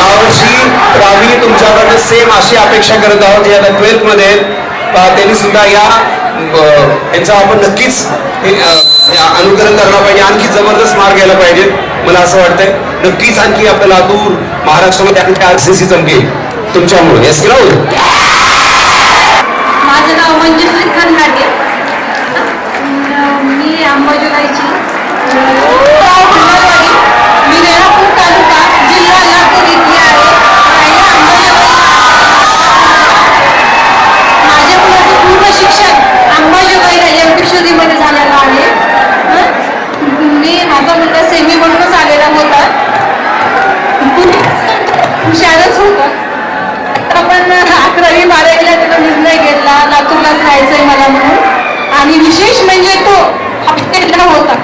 यावर्षी तर आम्ही तुमच्याकडनं सेम अशी अपेक्षा करत आहोत जे आता ट्वेल्थमध्ये त्यांनी सुद्धा या यांचा आपण नक्कीच अनुकरण करायला पाहिजे. आणखी जबरदस्त मार्ग घ्यायला पाहिजे मला असं वाटतंय. नक्कीच आणखी आपल्याला लातूर महाराष्ट्रामध्ये आणखी आरसीसी चमकेल. तुमच्यामुळे. येस की राहुल माझं नाव मंजुश्री मी अंबाजोगाईची. मी रेणापूर तालुका जिल्हा लातूर इथली आहे आणि अंबाजोगाई माझ्या मुलाचं पूर्ण शिक्षण अंबाजोगाई एम किशोरीमध्ये झालेलं आहे हं? मी माझा मुलगा सेमी म्हणूनच आलेला होता हुशारच होता आपण अकरावी बारावीला त्याला निर्णय घेतला करायचं आहे मला म्हणून. आणि विशेष म्हणजे तो हॉस्टेलला होता.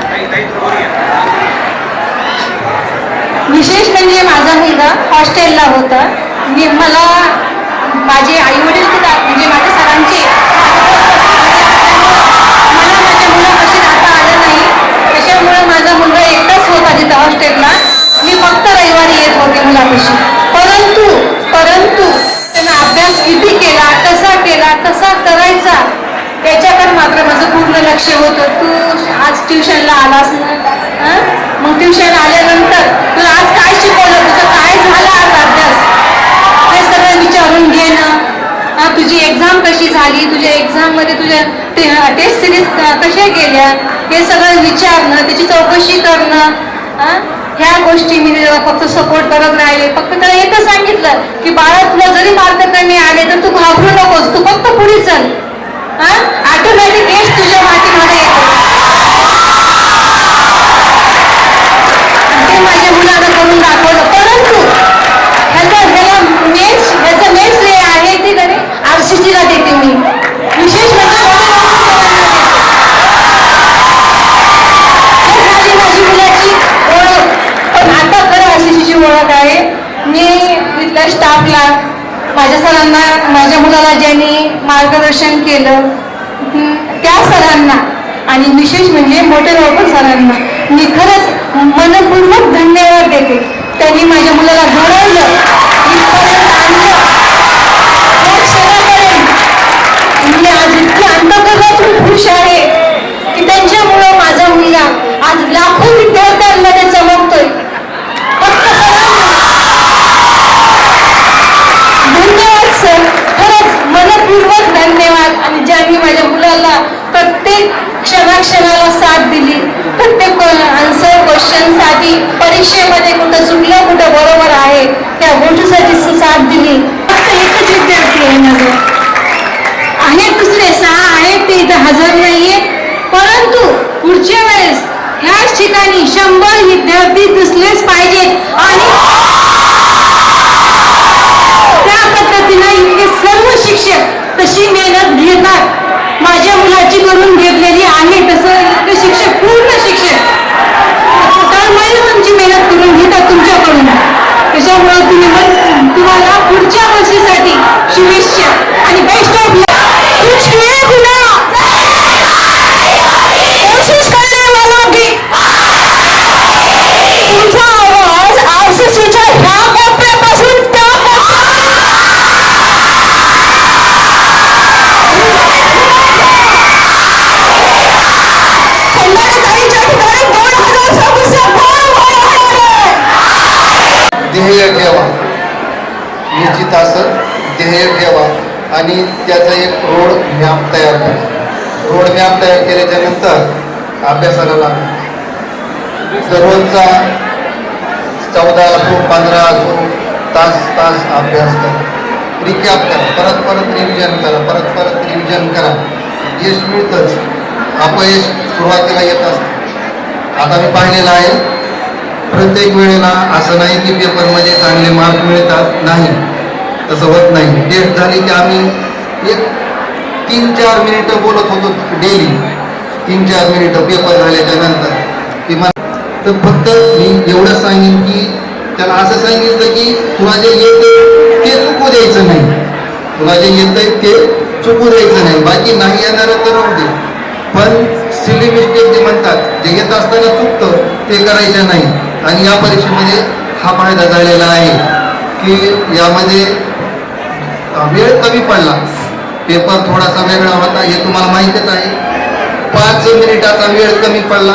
विशेष म्हणजे माझा मुलगा हॉस्टेलला होता. मी मला माझे आई वडील एक्झाम तुझ्या एक्झाममध्ये तुझ्या टेस्ट सिरीज कशा गेल्या हे सगळं विचारणं त्याची चौकशी करणं ह्या गोष्टी मी फक्त सपोर्ट करत राहिले. फक्त त्याला एकच सांगितलं की बाळा तुला जरी मार्क कमी आले तर तू घाबरू नकोस. तू फक्त पुढे चल. ऑटोमॅटिक यश तुझ्या मातीमध्ये येतो. ते माझ्या मुलं करून दाखवलं परंतु ह्याचा ह्याला मेन ह्याचं मेन श्रेय आहे ते तरी आरसीसीला देते मी विशेष म्हणजे हे झाली माझी मुलाची ओळख पण आता खरं आरसीसीची ओळख आहे मी तिथल्या माझ्या सरांना माझ्या मुलाला ज्यांनी मार्गदर्शन केलं त्या सरांना आणि विशेष म्हणजे मोठे रोपण सरांना मी खरंच मनपूर्वक धन्यवाद देते. त्यांनी माझ्या मुलाला घडवलं इथपर्यंत आणलं त्या क्षणापर्यंत मी आज इतकी अंतकरणातून खुश आहे की त्यांच्यामुळं माझा मुलगा आज लाखो विद्यार्थ्यांमध्ये चमकतोय फक्त धन्यवाद सर खरंच मनपूर्वक धन्यवाद आणि ज्यांनी माझ्या मुलाला प्रत्येक क्षणाक्षणाला साथ दिली प्रत्येक आन्सर क्वेश्चनसाठी परीक्षेमध्ये कुठं चुकलं कुठं बरोबर त्या गोष्टीसाठी साथ दिली. फक्त एकच विद्यार्थी आहे माझं. आहेत दुसरे सहा आहेत ते इथं हजर नाहीये. परंतु पुढच्या वेळेस ह्याच ठिकाणी शंभर विद्यार्थी दिसलेच पाहिजेत. आणि ध्येय ठेवा निश्चित असं ध्येय ठेवा आणि त्याचा एक रोड मॅप तयार करा. रोड मॅप तयार केल्याच्यानंतर अभ्यासाला लागा दररोजचा चौदा असो पंधरा असो तास तास अभ्यास करा. रिकॅप करा. परत परत रिव्हिजन करा. परत परत रिव्हिजन करा. यश मिळतंच. अपयश सुरुवातीला येत असतं. आता मी पाहिलेलं आहे प्रत्येक वेळेला असं नाही की पेपरमध्ये चांगले मार्क मिळतात. नाही. तसं होत नाही. टेस्ट झाली की आम्ही एक तीन चार मिनिटं बोलत होतो डेली तीन चार मिनिटं पेपर झाल्याच्यानंतर. की मला तर फक्त मी एवढं सांगेन की त्याला असं सांगितलं की तुला जे येतं ते चुकू द्यायचं नाही. तुला जे येतंय ते चुकू द्यायचं नाही. बाकी नाही येणारं तर राहू दे. पण सिली मिस्टेक जे म्हणतात जे येत असताना चुकतं ते करायचं नाही. आणि या परीक्षेमध्ये हा फायदा झालेला आहे की यामध्ये वेळ कमी पडला. पेपर थोडासा वेगळा होता हे तुम्हाला माहीतच आहे. पाच मिनिटाचा वेळ कमी पडला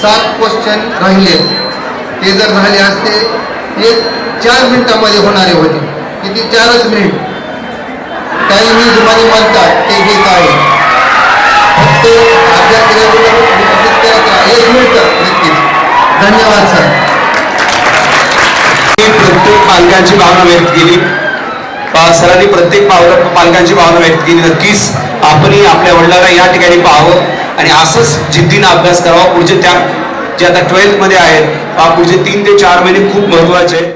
सात क्वेश्चन राहिले. ते जर झाले असते ते चार मिनिटामध्ये होणारे होते. किती? चारच मिनिट. काही मी मनी म्हणतात ते घेत आहे. फक्त अभ्यास एक मिनिट नक्कीच. धन्यवाद सर पालकांची भावना व्यक्त केली. सरांनी प्रत्येक पावला पालकांची भावना व्यक्त केली. नक्कीच आपणही आपल्या वडिलांना या ठिकाणी पाहावं आणि असंच जिद्दीनं अभ्यास करावा. पुढचे त्या जे आता ट्वेल्थमध्ये आहेत पुढचे तीन ते चार महिने खूप महत्त्वाचे आहेत.